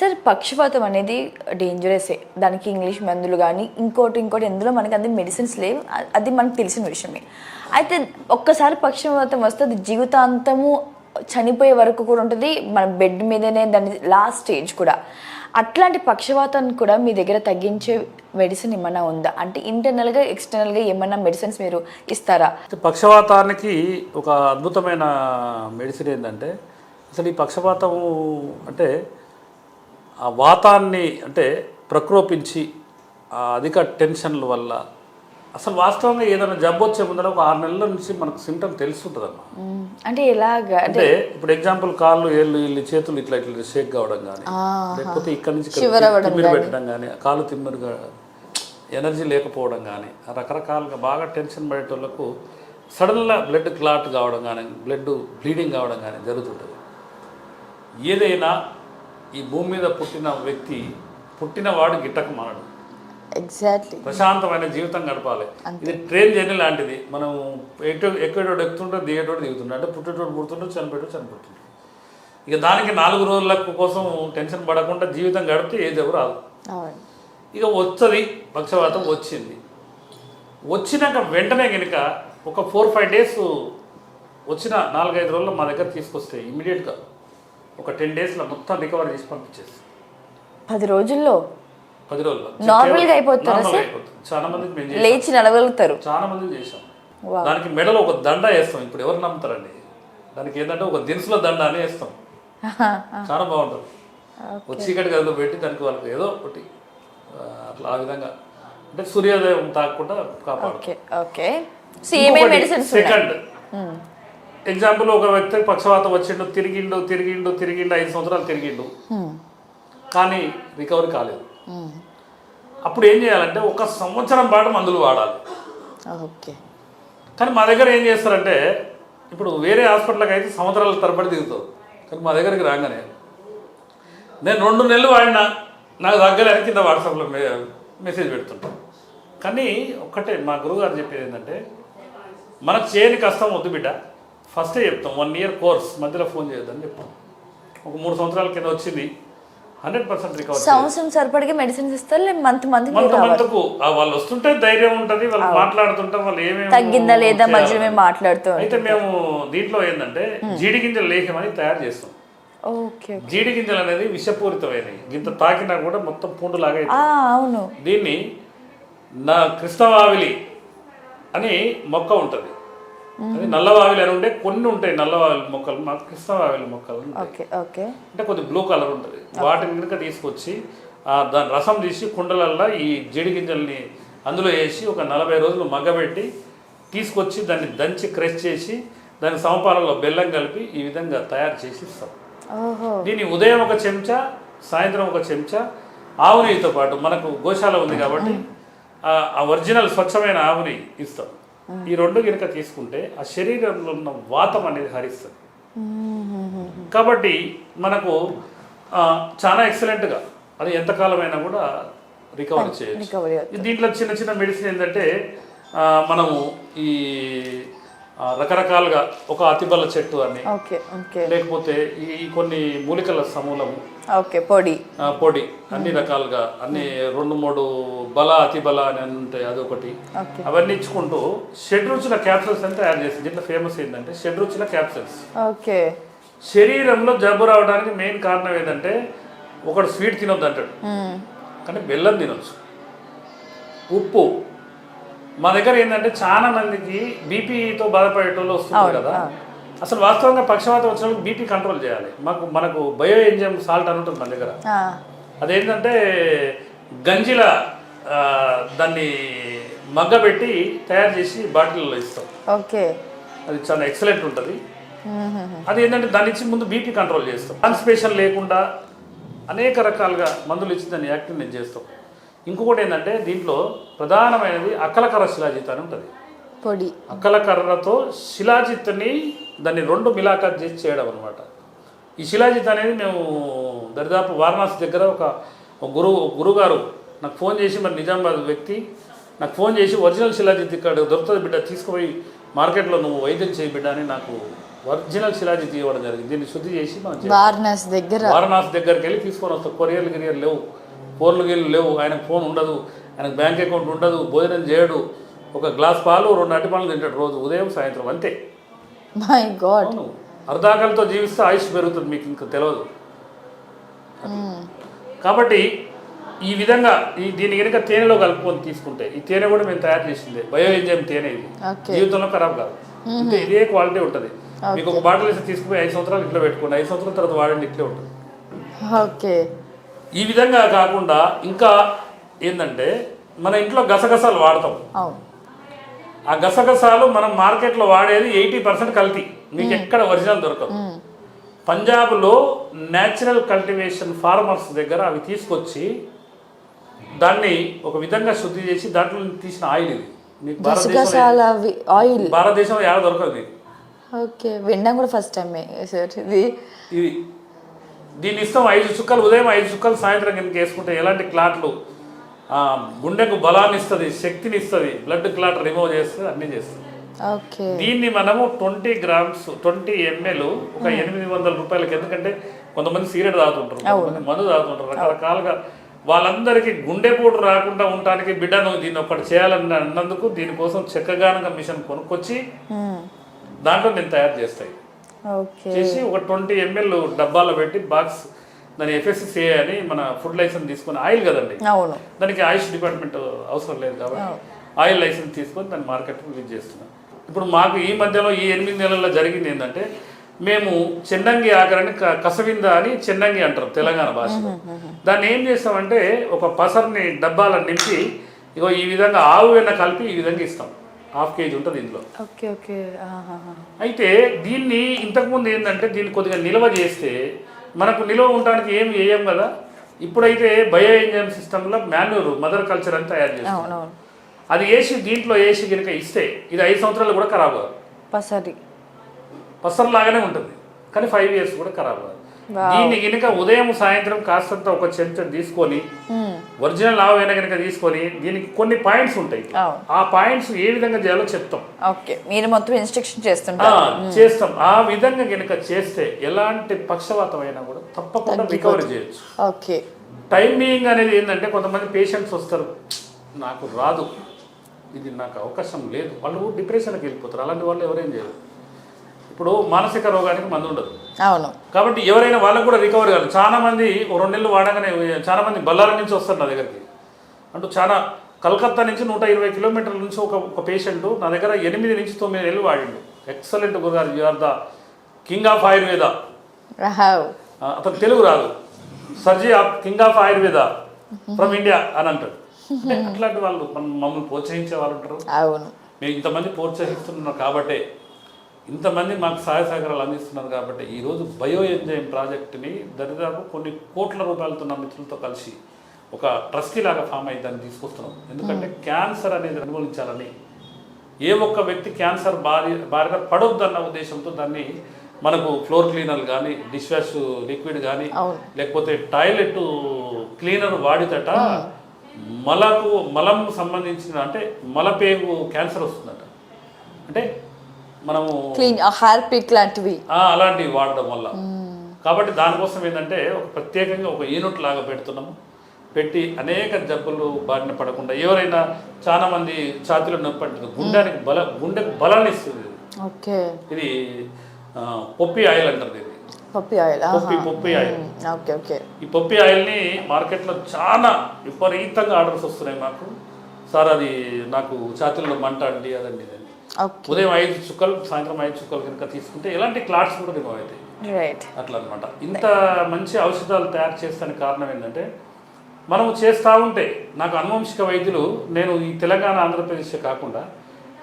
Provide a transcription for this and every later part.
Sir పక్షపాతం అనేది డేంజరసే దానికి ఇంగ్లీష్ మందులు కానీ ఇంకోటి ఇంకోటి ఎందులో మనకి అంత మెడిసిన్స్ లేవు. అది మనకు తెలిసిన విషయమే. అయితే ఒక్కసారి పక్షపాతం వస్తే అది జీవితాంతము చనిపోయే వరకు కూడా ఉంటుంది. మన బెడ్ మీదనే దాని లాస్ట్ స్టేజ్ కూడా. అట్లాంటి పక్షవాతాన్ని కూడా మీ దగ్గర తగ్గించే మెడిసిన్ ఏమైనా ఉందా? అంటే ఇంటర్నల్గా ఎక్స్టర్నల్గా ఏమైనా మెడిసిన్స్ మీరు ఇస్తారా? పక్షవాతానికి ఒక అద్భుతమైన మెడిసిన్ ఏంటంటే అసలు ఈ పక్షపాతం అంటే ఆ వాతాన్ని అంటే ప్రకోపించి ఆ అధిక టెన్షన్ల వల్ల అసలు వాస్తవంగా ఏదైనా జబ్బు వచ్చే ముందర ఒక ఆరు నెలల నుంచి మనకు సిమ్టమ్ తెలుస్తుంటుంది అమ్మా మ్మ్. అంటే ఎలాగా? అంటే ఇప్పుడు ఎగ్జాంపుల్ కాళ్ళు ఏళ్ళు వీళ్ళు చేతులు ఇట్లా ఇట్లా షేక్ కావడం కానీ లేకపోతే ఇక్కడ నుంచి తిమ్మిరి పెట్టడం కానీ కాళ్ళు తిమ్మిరిగా ఎనర్జీ లేకపోవడం కానీ రకరకాలుగా బాగా టెన్షన్ పడేటోళ్ళకు సడన్గా బ్లడ్ క్లాట్ కావడం కానీ బ్లడ్ బ్లీడింగ్ కావడం కానీ జరుగుతుంటుంది. ఏదైనా ఈ భూమి మీద పుట్టిన వ్యక్తి పుట్టినవాడు గిట్టక మానడు ఎగ్జాక్ట్లీ ప్రశాంతమైన జీవితం గడపాలి. ఇది ట్రైన్ జర్నీ లాంటిది. మనం ఎటు ఎక్కడోడు ఎక్కుతుంటే దిగేటోడు దిగుతుంటే అంటే పుట్టేటోడు పుడుతుంటే చనిపోయేటోడు చనిపోతుంది ఇక దానికి నాలుగు రోజుల కోసం టెన్షన్ పడకుండా జీవితం గడిపితే ఏది ఎవరు రాదు. ఇక వస్తుంది పక్షవాతం వచ్చింది. వచ్చినాక వెంటనే కనుక ఒక ఫోర్ ఫైవ్ డేస్ వచ్చిన నాలుగైదు రోజుల్లో మా దగ్గర తీసుకొస్తే ఇమీడియట్గా ఒక టెన్ డేస్లో మొత్తం రికవర్ చేసి పంపించేసి. పది రోజుల్లో? పది రోజుల్లో. Normal గా అయిపోతారా Normal గా సార్? అయిపోతుంది. చాలా మందికి మేము చేసాం. లేచి చాలా మంది చేసాం. Wow. దానికి మెడలో ఒక దండ వేస్తాం. ఇప్పుడు ఎవరు నమ్ముతారండి? దానికి ఏంటంటే ఒక దినుసుల దండ అని వేస్తాం. చాలా బాగుంటుంది. ఒక చీకటి గదిలో పెట్టి దానికి వాళ్ళకి ఏదో ఒకటి ఆ, అట్లా ఆ విధంగా. అంటే సూర్యోదయం తాకుండా కాపాడు ఓకే ఓకే. సో ఏమేమి మెడిసిన్స్ సెకండ్. ఎగ్జాంపుల్ ఒక వ్యక్తి పక్షవాతం వచ్చిండు తిరిగిండు తిరిగిండు తిరిగిండు ఐదు సంవత్సరాలు తిరిగిండు. కానీ రికవరీ కాలేదు. అప్పుడు ఏం చేయాలంటే ఒక సంవత్సరం పాటు మందులు వాడాలి. ఓకే కానీ మా దగ్గర ఏం చేస్తారంటే ఇప్పుడు వేరే హాస్పిటల్కి అయితే సంవత్సరాల తరబడి దిగుతావు. కానీ మా దగ్గరికి రాగానే నేను రెండు నెలలు వాడినా నాకు దగ్గర కింద వాట్సాప్లో మెసేజ్ పెడుతుంటాను కానీ ఒక్కటే మా గురువుగారు చెప్పేది ఏంటంటే మనకు చేయని కష్టం వద్దు బిడ్డ. ఫస్టే చెప్తాం వన్ ఇయర్ కోర్స్ మధ్యలో ఫోన్ చేయొద్దని చెప్తాం. ఒక మూడు సంవత్సరాల కింద వచ్చింది హండ్రెడ్ పర్సెంట్ రికవర్ సంవత్సరం సరిపడిగా మెడిసిన్స్ ఇస్తారు మంత్ మంత్ మంత్ మంత్కు వాళ్ళు వస్తుంటే ధైర్యం ఉంటుంది వాళ్ళు మాట్లాడుతుంటే వాళ్ళు ఏమేమి తగ్గిందా లేదా. మధ్యలో మేము మాట్లాడుతూ అయితే మేము దీంట్లో ఏంటంటే జీడి గింజల లేహ్యం అని తయారు చేస్తాం. ఓకే జీడి గింజలు అనేది విషపూరితమైనవి. ఇంత తాకినా కూడా మొత్తం పూండులాగా అవును. దీన్ని నా కృష్ణవావిలి అని మొక్క ఉంటుంది. అది నల్లవావిలి అని ఉంటే కొన్ని ఉంటాయి నల్లవావిలి మొక్కలు మాకు కృష్ణవావిలి మొక్కలు ఉంటాయి. Okay okay. అంటే కొద్ది బ్లూ కలర్ ఉంటుంది. వాటిని కనుక తీసుకొచ్చి ఆ దాని రసం తీసి కుండలల్లో ఈ జీడి గింజల్ని అందులో వేసి ఒక నలభై రోజులు మగ్గబెట్టి తీసుకొచ్చి దాన్ని దంచి క్రష్ చేసి దాని సమపాలలో బెల్లం కలిపి ఈ విధంగా తయారు చేసి ఇస్తాం. దీన్ని ఉదయం ఒక చెంచా సాయంత్రం ఒక చెంచా ఆవు నెయ్యితో పాటు మనకు గోశాల ఉంది కాబట్టి ఆ- ఆ ఒరిజినల్ స్వచ్ఛమైన ఆవుని ఇస్తాం. ఈ రెండు కనుక తీసుకుంటే ఆ శరీరంలో ఉన్న వాతం అనేది హరిస్తుంది. కాబట్టి మనకు చాలా ఎక్సలెంట్గా అది ఎంతకాలమైనా కూడా రికవర్ చేయొచ్చు. దీంట్లో చిన్న చిన్న మెడిసిన్ ఏంటంటే మనము ఈ రకరకాలుగా ఒక అతిబల చెట్టు అని. Okay okay. లేకపోతే ఈ కొన్ని మూలికల సమూలము. ఓకే పొడి. పొడి అన్ని రకాలుగా అన్ని రెండు మూడు బల అతి బల అని ఉంటాయి అదొకటి. అవన్నీ ఇచ్చుకుంటూ షెడ్ రుచుల క్యాప్సూల్స్ అని తయారు చేసింది దీంట్లో ఫేమస్ ఏంటంటే షెడ్ రుచుల క్యాప్సూల్స్. ఓకే. శరీరంలో జబ్బు రావడానికి మెయిన్ కారణం ఏంటంటే ఒకడు స్వీట్ తినొద్దు అంటాడు. కానీ బెల్లం తినొచ్చు. ఉప్పు మా దగ్గర ఏంటంటే చాలా మందికి బీపీతో బాధపడేటోళ్ళు వస్తుంది కదా. అసలు వాస్తవంగా పక్షవాతం వచ్చిన బీపీ కంట్రోల్ చేయాలి. మాకు మనకు బయో ఎంజిఎం సాల్ట్ అని ఉంటుంది మన దగ్గర. అదేంటంటే గంజిల దాన్ని మగ్గబెట్టి తయారు చేసి బాటిల్లో ఇస్తాం. ఓకే. అది చాలా ఎక్సలెంట్ ఉంటుంది. అది ఏంటంటే దాని ఇచ్చి ముందు బీపీ కంట్రోల్ చేస్తాం. కాన్స్పిరేషన్ లేకుండా అనేక రకాలుగా మందులు ఇచ్చి దాన్ని యాక్టివ్ నేను చేస్తాం. ఇంకొకటి ఏంటంటే దీంట్లో ప్రధానమైనది అక్కలకర్ర శిలాజిత్ అని ఉంటుంది. పొడి. అక్కలకర్రతో శిలాజిత్ని దాన్ని రెండు మిలాఖత్ చేసి చేయడం అనమాట ఈ శిలాజిత్ అనేది మేము దరిదాపు వారణాసి దగ్గర ఒక గురువు గురుగారు నాకు ఫోన్ చేసి మరి నిజామాబాద్ వ్యక్తి నాకు ఫోన్ చేసి ఒరిజినల్ శిలాజిత్ ఇక్కడ దొరుకుతుంది బిడ్డ తీసుకుపోయి మార్కెట్లో నువ్వు వైద్యం చేయి బిడ్డ అని నాకు ఒరిజినల్ శిలాజిత్ ఇవ్వడం జరిగింది. దీన్ని శుద్ధి చేసి మనం. వారణాసి దగ్గర. వారణాసి దగ్గరికి వెళ్ళి తీసుకొని వస్తాం. కొరియర్లు గిరియర్లు లేవు. ఫోన్లు గిర్లు లేవు ఆయనకు ఫోన్ ఉండదు ఆయనకు బ్యాంక్ అకౌంట్ ఉండదు భోజనం చేయడు. ఒక గ్లాస్ పాలు రెండు అట్టి పనులు తింటాడు రోజు ఉదయం సాయంత్రం అంతే. మై గాడ్ అర్ధాకలతో జీవిస్తే ఆయుష్ పెరుగుతుంది మీకు ఇంకా తెలియదు కాబట్టి ఈ విధంగా ఈ దీని కనుక తేనెలో కలుపుకొని తీసుకుంటే ఈ తేనె కూడా మేము తయారు చేసిందే. బయో ఎంజైమ్ తేనె ఇది. జీవితంలో ఖరాబ్ కాదు. అంటే ఇదే క్వాలిటీ ఉంటుంది. మీకు ఒక బాటిల్ వేసి తీసుకుపోయి ఐదు సంవత్సరాలు ఇంట్లో పెట్టుకోండి ఐదు సంవత్సరాల తర్వాత వాడండి ఇట్లే ఉంటుంది. ఓకే. ఈ విధంగా కాకుండా ఇంకా ఏంటంటే మన ఇంట్లో గసగసాలు వాడతాం. ఆ గసగసాలు మనం మార్కెట్లో వాడేది ఎయిటీ పర్సెంట్ కల్తీ. మీకు ఎక్కడ ఒరిజినల్ దొరకదు. పంజాబ్లో న్యాచురల్ కల్టివేషన్ ఫార్మర్స్ దగ్గర అవి తీసుకొచ్చి దాన్ని ఒక విధంగా శుద్ధి చేసి దాంట్లో తీసిన ఆయిల్ ఇది. మీకు భారతదేశంలో ఆయిల్? భారతదేశంలో ఏడ దొరకదు ఓకే వినడం కూడా ఫస్ట్ టైమే సార్ ఇది ఇది దీని ఇస్తాం ఐదు చుక్కలు ఉదయం ఐదు చుక్కలు సాయంత్రం కిందకి వేసుకుంటే ఎలాంటి క్లాట్లు? ఆ, గుండెకు బలాన్ని ఇస్తుంది శక్తిని ఇస్తుంది బ్లడ్ క్లాట్ రిమూవ్ చేస్తుంది అన్నీ చేస్తుంది. దీన్ని మనము ట్వంటీ గ్రామ్స్ ట్వంటీ ఎంఎల్ ఒక ఎనిమిది వందల రూపాయలకి ఎందుకంటే కొంతమంది సిగరెట్ తాగుతుంటారు కొంతమంది మందు తాగుతుంటారు రకరకాలుగా వాళ్ళందరికీ గుండెపోటు రాకుండా ఉండటానికి బిడ్డను దీన్ని ఒకటి చేయాలని అన్నందుకు దీనికోసం చెక్కగానక మిషన్ కొనుక్కొచ్చి దాంట్లో నేను తయారు చేస్తాయి. చేసి ఒక ట్వంటీ ఎంఎల్ డబ్బాలో పెట్టి బాక్స్ దాని ఎఫ్ఎస్సిఏ అని మన ఫుడ్ లైసెన్స్ తీసుకుని ఆయిల్ కదండి? దానికి ఆయుష్ డిపార్ట్మెంట్ అవసరం లేదు కాబట్టి ఆయిల్ లైసెన్స్ తీసుకొని దాన్ని మార్కెట్ రిలీజ్ చేస్తున్నాం. ఇప్పుడు మాకు ఈ మధ్యలో ఈ ఎనిమిది నెలల్లో జరిగింది ఏంటంటే మేము చెన్నంగి ఆకరని కసవింద అని చెన్నంగి అంటారు తెలంగాణ భాషలో. దాన్ని ఏం చేస్తామంటే ఒక పసర్ని డబ్బాలో నింపి ఇగో ఈ విధంగా ఆవు వెన్న కలిపి ఈ విధంగా ఇస్తాం. హాఫ్ కేజీ ఉంటుంది ఇందులో. Okay okay. అయితే దీన్ని ఇంతకుముందు ఏంటంటే దీన్ని కొద్దిగా నిల్వ చేస్తే మనకు నిల్వ ఉండడానికి ఏం వేయం కదా? ఇప్పుడైతే బయో ఎంజైమ్ సిస్టంలో మాన్యూర్ మదర్ కల్చర్ అని తయారు చేస్తాం అది వేసి దీంట్లో వేసి కనుక ఇస్తే ఇది ఐదు సంవత్సరాలు కూడా ఖరాబ్ కాదు. పసరి. పసర్ లాగానే ఉంటుంది. కానీ ఫైవ్ ఇయర్స్ కూడా ఖరాబ్ కాదు. దీన్ని కనుక ఉదయం సాయంత్రం కాస్తంత ఒక చెంచా తీసుకొని ఒరిజినల్ ఆవైనా కనుక తీసుకొని దీనికి కొన్ని పాయింట్స్ ఉంటాయి. అవును. ఆ పాయింట్స్ ఏ విధంగా చేయాలో చెప్తాం. ఓకే మీరు మొత్తం ఇన్స్ట్రక్షన్ ఆ, చేస్తుంటారు. చేస్తాం. ఆ విధంగా కనుక చేస్తే ఎలాంటి పక్షవాతం అయినా కూడా తప్పకుండా రికవరీ చేయొచ్చు. ఓకే టైమింగ్ అనేది ఏంటంటే కొంతమంది పేషెంట్స్ వస్తారు. నాకు రాదు. ఇది నాకు అవకాశం లేదు. వాళ్ళు డిప్రెషన్కి వెళ్ళిపోతారు. అలాంటి వాళ్ళు ఎవరేం చేయరు. ఇప్పుడు మానసిక రోగానికి మందు ఉండదు. అవును. కాబట్టి ఎవరైనా వాళ్ళకు కూడా రికవరీ కాదు చాలా మంది రెండు నెలలు వాడగానే చాలా మంది బళ్ళారి నుంచి వస్తారు నా దగ్గరికి. అంటూ చాలా కలకత్తా నుంచి నూట ఇరవై కిలోమీటర్ల నుంచి ఒక ఒక పేషెంట్ నా దగ్గర ఎనిమిది నుంచి తొమ్మిది నెలలు వాడిండు. ఎక్సలెంట్ గురుగారు. You are the king of Ayurveda అతను తెలుగు రాదు. సర్జీ of king of Ayurveda from India అని అంటాడు. అంటే అట్లాంటి వాళ్ళు మమ్మల్ని ప్రోత్సహించే వాళ్ళు ఉంటారు. అవును. మేము ఇంతమంది ప్రోత్సహిస్తున్నారు కాబట్టే ఇంతమంది మాకు సహాయ సహకారాలు అందిస్తున్నారు కాబట్టి ఈరోజు బయో ఎంజైమ్ ప్రాజెక్టుని దరిదాపు కొన్ని కోట్ల రూపాయలతో నా మిత్రులతో కలిసి ఒక ట్రస్టీ లాగా ఫామ్ అయ్యి దాన్ని తీసుకొస్తున్నాం. ఎందుకంటే క్యాన్సర్ అనేది నిర్మూలించాలని ఏ ఒక్క వ్యక్తి క్యాన్సర్ బారి బారిన పడొద్దన్న ఉద్దేశంతో దాన్ని మనకు ఫ్లోర్ క్లీనర్ కానీ డిష్ వాష్ లిక్విడ్ కానీ. లేకపోతే టాయిలెట్ క్లీనర్ వాడితట మలకు మలం సంబంధించిన అంటే మలపేగు క్యాన్సర్ వస్తుందట. అంటే మనము క్లీన్ హెయిర్ పిక్ లాంటివి. అలాంటివి వాడడం వల్ల. కాబట్టి దానికోసం ఏంటంటే ఒక ప్రత్యేకంగా ఒక యూనిట్ లాగా పెడుతున్నాము. పెట్టి అనేక జబ్బులు బారిన పడకుండా ఎవరైనా చాలా మంది ఛాతీలో నొప్పి అంటుంది గుండెనికి బల గుండెకు బలాన్ని ఇస్తుంది ఇది. ఓకే. ఇది పొప్పి ఆయిల్ అంటారు ఇది poppy oil poppy poppy oil. Okay okay. ఈ పొప్పి ఆయిల్ని మార్కెట్లో చాలా విపరీతంగా ఆర్డర్స్ వస్తున్నాయి మాకు. సార్ అది నాకు ఛాతీలో మంట అండి అదండి ఉదయం ఐదు చుక్కలు సాయంత్రం ఐదు చుక్కలు కనుక తీసుకుంటే ఎలాంటి క్లాట్స్ కూడా రిమూవ్ అవుతాయి అట్లా అనమాట ఇంత మంచి ఔషధాలు తయారు చేస్తానికి కారణం ఏంటంటే మనము చేస్తూ ఉంటే నాకు అనువంశిక వైద్యులు నేను ఈ తెలంగాణ ఆంధ్రప్రదేశ్ కాకుండా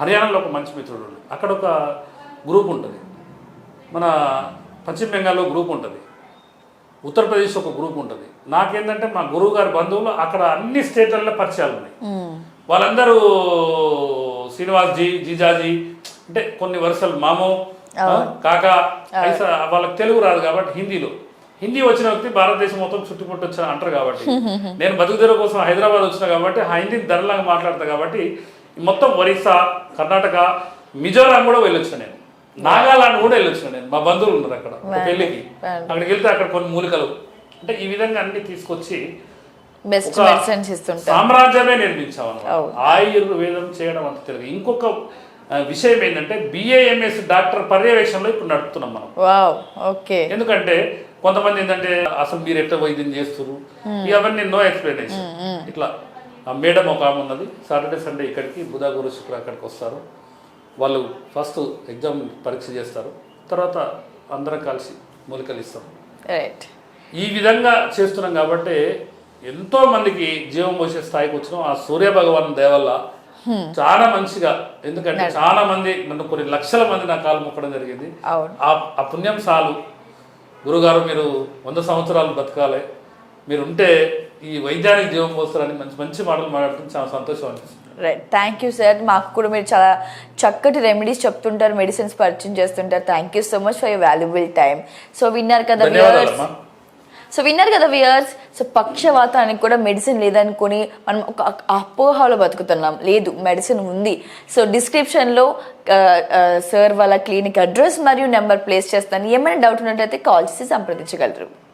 హర్యానాలో ఒక మంచి మిత్రుడు. అక్కడ ఒక గ్రూప్ ఉంటుంది. మన పశ్చిమ బెంగాల్లో గ్రూప్ ఉంటుంది. ఉత్తరప్రదేశ్ ఒక గ్రూప్ ఉంటుంది. నాకేంటంటే మా గురువు గారి బంధువులు అక్కడ అన్ని స్టేట్లలో పరిచయాలు ఉన్నాయి. వాళ్ళందరూ శ్రీనివాస్ జీ జీజాజీ అంటే కొన్ని వరుసలు మామో కాకా వాళ్ళకి తెలుగు రాదు కాబట్టి హిందీలో. హిందీ వచ్చిన వ్యక్తి భారతదేశం మొత్తం చుట్టుముట్టు వచ్చా అంటారు కాబట్టి. నేను బతుకుదెర కోసం హైదరాబాద్ వచ్చిన కాబట్టి ఆ హిందీని ధరలాగా మాట్లాడతా కాబట్టి మొత్తం ఒరిస్సా కర్ణాటక మిజోరాం కూడా వెళ్ళొచ్చిన నేను. నాగాలాండ్ కూడా వెళ్ళొచ్చిన నేను. మా బంధువులు ఉన్నారు అక్కడ పెళ్ళికి. అక్కడికి వెళ్తే అక్కడ కొన్ని మూలికలు. అంటే ఈ విధంగా అన్ని తీసుకొచ్చి బెస్ట్ మెడిసిన్స్ ఇస్తుంటారు సామ్రాజ్యమే నిర్మించాం అన్నమాట. అవును. ఆయుర్వేదం చేయడం అంత తెలియదు. ఇంకొక విషయం ఏంటంటే బిఏఎంఎస్ డాక్టర్ పర్యవేక్షణలో ఇప్పుడు నడుపుతున్నాం మనం. ఓకే. ఎందుకంటే కొంతమంది ఏంటంటే అసలు మీరు ఎట్లా వైద్యం చేస్తారు ఇక అవన్నీ నో ఎక్స్ప్లెనేషన్ ఇట్లా ఆ మేడం ఒక ఆమె ఉన్నది. సాటర్డే సండే ఇక్కడికి బుధ గురు శుక్ర అక్కడికి వస్తారు. వాళ్ళు ఫస్ట్ ఎగ్జామ్ పరీక్ష చేస్తారు. తర్వాత అందరం కలిసి మూలికలు ఇస్తాం. ఈ విధంగా చేస్తున్నాం కాబట్టి ఎంతో మందికి జీవం పోసే స్థాయికి వచ్చినాం. ఆ సూర్య భగవాన్ దయవల్ల చాలా మంచిగా ఎందుకంటే చాలా మంది నన్ను కొన్ని లక్షల మంది నా కాలు మొక్కడం జరిగింది. ఆ ఆ పుణ్యం చాలు. గురుగారు మీరు వంద సంవత్సరాలు బతకాలి. మీరు ఉంటే ఈ వైద్యానికి జీవం పోస్తారని మంచి మంచి మాటలు మాట్లాడుతుంది చాలా సంతోషం అనిపిస్తుంది. రైట్ థ్యాంక్ యూ సార్ మాకు కూడా మీరు చాలా చక్కటి రెమెడీస్ చెప్తుంటారు మెడిసిన్స్ పరిచయం చేస్తుంటారు. Thank you so much for your valuable time so విన్నారు కదా సో విన్నారు కదా వియర్స్ సో పక్షవాతానికి కూడా మెడిసిన్ లేదనుకొని మనం ఒక అపోహలో బతుకుతున్నాం. లేదు మెడిసిన్ ఉంది. సో డిస్క్రిప్షన్లో సార్ వాళ్ళ క్లినిక్ అడ్రస్ మరియు నెంబర్ ప్లేస్ చేస్తాను. ఏమైనా డౌట్ ఉన్నట్లయితే కాల్ చేసి సంప్రదించగలరు.